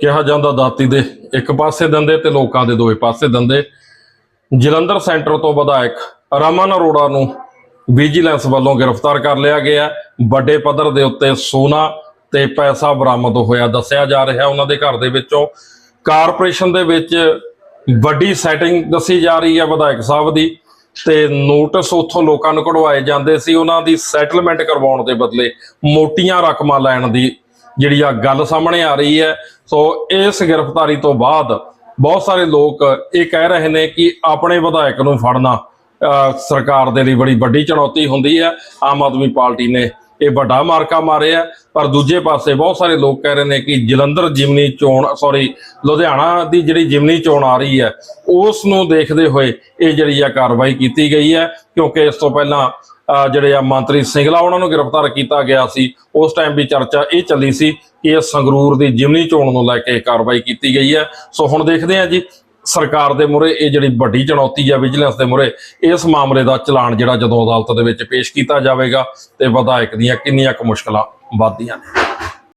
ਕਿਹਾ ਜਾਂਦਾ ਦਾਤੀ ਦੇ ਇੱਕ ਪਾਸੇ ਦੰਦੇ ਤੇ ਲੋਕਾਂ ਦੇ ਦੋਵੇਂ ਪਾਸੇ ਦੰਦੇ। ਜਲੰਧਰ ਸੈਂਟਰ ਤੋਂ ਵਿਧਾਇਕ ਰਮਨ ਅਰੋੜਾ ਨੂੰ ਵਿਜੀਲੈਂਸ ਵੱਲੋਂ ਗ੍ਰਿਫਤਾਰ ਕਰ ਲਿਆ ਗਿਆ। ਵੱਡੇ ਪੱਧਰ ਦੇ ਉੱਤੇ ਸੋਨਾ ਤੇ ਪੈਸਾ ਬਰਾਮਦ ਹੋਇਆ, ਦੱਸਿਆ ਜਾ ਰਿਹਾ ਉਹਨਾਂ ਦੇ ਘਰ ਦੇ ਵਿੱਚੋਂ। ਕਾਰਪੋਰੇਸ਼ਨ ਦੇ ਵਿੱਚ ਵੱਡੀ ਸੈਟਿੰਗ ਦੱਸੀ ਜਾ ਰਹੀ ਹੈ ਵਿਧਾਇਕ ਸਾਹਿਬ ਦੀ ਤੇ ਨੋਟਿਸ ਉੱਥੋਂ ਲੋਕਾਂ ਨੂੰ ਕਢਵਾਏ ਜਾਂਦੇ ਸੀ। ਉਹਨਾਂ ਦੀ ਸੈਟਲਮੈਂਟ ਕਰਵਾਉਣ ਦੇ ਬਦਲੇ ਮੋਟੀਆਂ ਰਕਮਾਂ ਲੈਣ ਦੀ ਜਿਹੜੀ ਆ ਗੱਲ ਸਾਹਮਣੇ ਆ ਰਹੀ ਹੈ। ਸੋ ਇਸ ਗ੍ਰਿਫਤਾਰੀ ਤੋਂ ਬਾਅਦ ਬਹੁਤ ਸਾਰੇ ਲੋਕ ਇਹ ਕਹਿ ਰਹੇ ਨੇ ਕਿ ਆਪਣੇ ਵਿਧਾਇਕ ਨੂੰ ਫੜਨਾ ਸਰਕਾਰ ਦੇ ਲਈ ਬੜੀ ਵੱਡੀ ਚੁਣੌਤੀ ਹੁੰਦੀ ਹੈ। ਆਮ ਆਦਮੀ ਪਾਰਟੀ ਨੇ ਇਹ ਵੱਡਾ ਮਾਰਕਾ ਮਾਰਿਆ ਪਰ ਦੂਜੇ ਪਾਸੇ ਬਹੁਤ ਸਾਰੇ ਲੋਕ ਕਹਿ ਰਹੇ ਨੇ ਕਿ ਜਲੰਧਰ ਜਿਮਨੀ ਚੋਣ ਸੌਰੀ ਲੁਧਿਆਣਾ ਦੀ ਜਿਹੜੀ ਜਿਮਨੀ ਚੋਣ ਆ ਰਹੀ ਹੈ ਉਸ ਨੂੰ ਦੇਖਦੇ ਹੋਏ ਇਹ ਜਿਹੜੀ ਆ ਕਾਰਵਾਈ ਕੀਤੀ ਗਈ ਹੈ ਕਿਉਂਕਿ ਇਸ ਤੋਂ ਪਹਿਲਾਂ ਅਹ, ਜਿਹੜੇ ਆ ਮੰਤਰੀ ਸਿੰਗਲਾ ਉਹਨਾਂ ਨੂੰ ਗ੍ਰਿਫਤਾਰ ਕੀਤਾ ਗਿਆ ਸੀ ਉਸ ਟਾਈਮ ਵੀ ਚਰਚਾ ਇਹ ਚੱਲੀ ਸੀ ਕਿ ਇਹ ਸੰਗਰੂਰ ਦੀ ਜਿਮਨੀ ਚੋਣ ਨੂੰ ਲੈ ਕੇ ਕਾਰਵਾਈ ਕੀਤੀ ਗਈ ਹੈ। ਸੋ ਹੁਣ ਦੇਖਦੇ ਹਾਂ ਜੀ ਸਰਕਾਰ ਦੇ ਮੁਰੇ ਇਹ ਜਿਹੜੀ ਵੱਡੀ ਚੁਣੌਤੀ ਹੈ ਵਿਜੀਲੈਂਸ ਦੇ ਮੁਰੇ ਇਸ ਮਾਮਲੇ ਦਾ ਚਲਾਨ ਜਿਹੜਾ ਜਦੋਂ ਅਦਾਲਤ ਦੇ ਵਿੱਚ ਪੇਸ਼ ਕੀਤਾ ਜਾਵੇਗਾ ਤੇ ਵਿਧਾਇਕ ਦੀਆਂ ਕਿੰਨੀਆਂ ਕੁ ਮੁਸ਼ਕਲਾਂ ਵੱਧਦੀਆਂ ਨੇ।